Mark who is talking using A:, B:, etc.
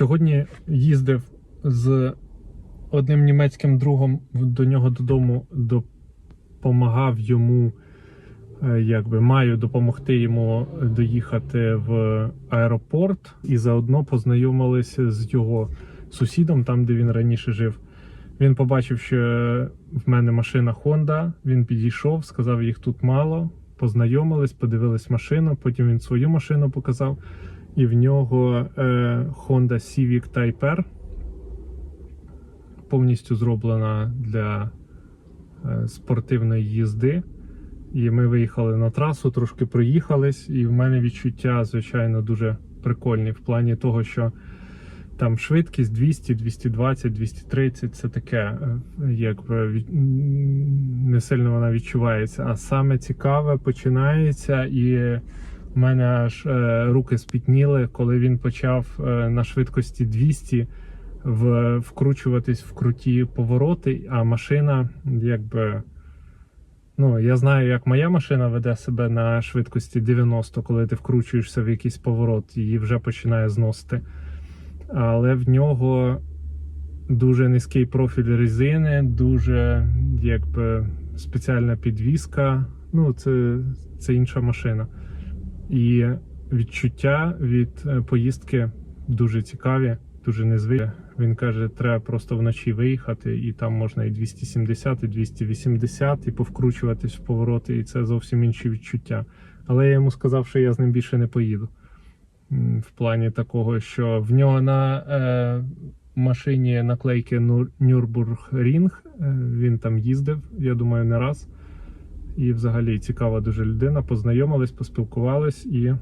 A: Сьогодні їздив з одним німецьким другом до нього додому, допомагав йому, е, якби маю допомогти йому доїхати в аеропорт і заодно познайомилися з його сусідом, там де він раніше жив. Він побачив, що в мене машина Honda. Він підійшов, сказав, їх тут мало. Познайомились, подивились машину. Потім він свою машину показав. І в нього е, Honda Civic Type R повністю зроблена для е, спортивної їзди. І ми виїхали на трасу, трошки проїхались, і в мене відчуття, звичайно, дуже прикольні в плані того, що там швидкість 200, 220, 230 це таке, е, якби не сильно вона відчувається. А саме цікаве починається, і в мене аж е, руки спітніли, коли він почав е, на швидкості 200 в, вкручуватись в круті повороти, а машина якби. Ну, я знаю, як моя машина веде себе на швидкості 90, коли ти вкручуєшся в якийсь поворот, її вже починає зносити. Але в нього дуже низький профіль резини, дуже якби спеціальна підвіска. Ну, це, це інша машина. І відчуття від е, поїздки дуже цікаві, дуже незвичайні. Він каже, треба просто вночі виїхати, і там можна і 270, і 280, і повкручуватись в повороти, і це зовсім інші відчуття. Але я йому сказав, що я з ним більше не поїду. В плані такого, що в нього на е, машині наклейки Nürburgring, е, він там їздив, я думаю, не раз. І взагалі цікава дуже людина. Познайомились, поспілкувались і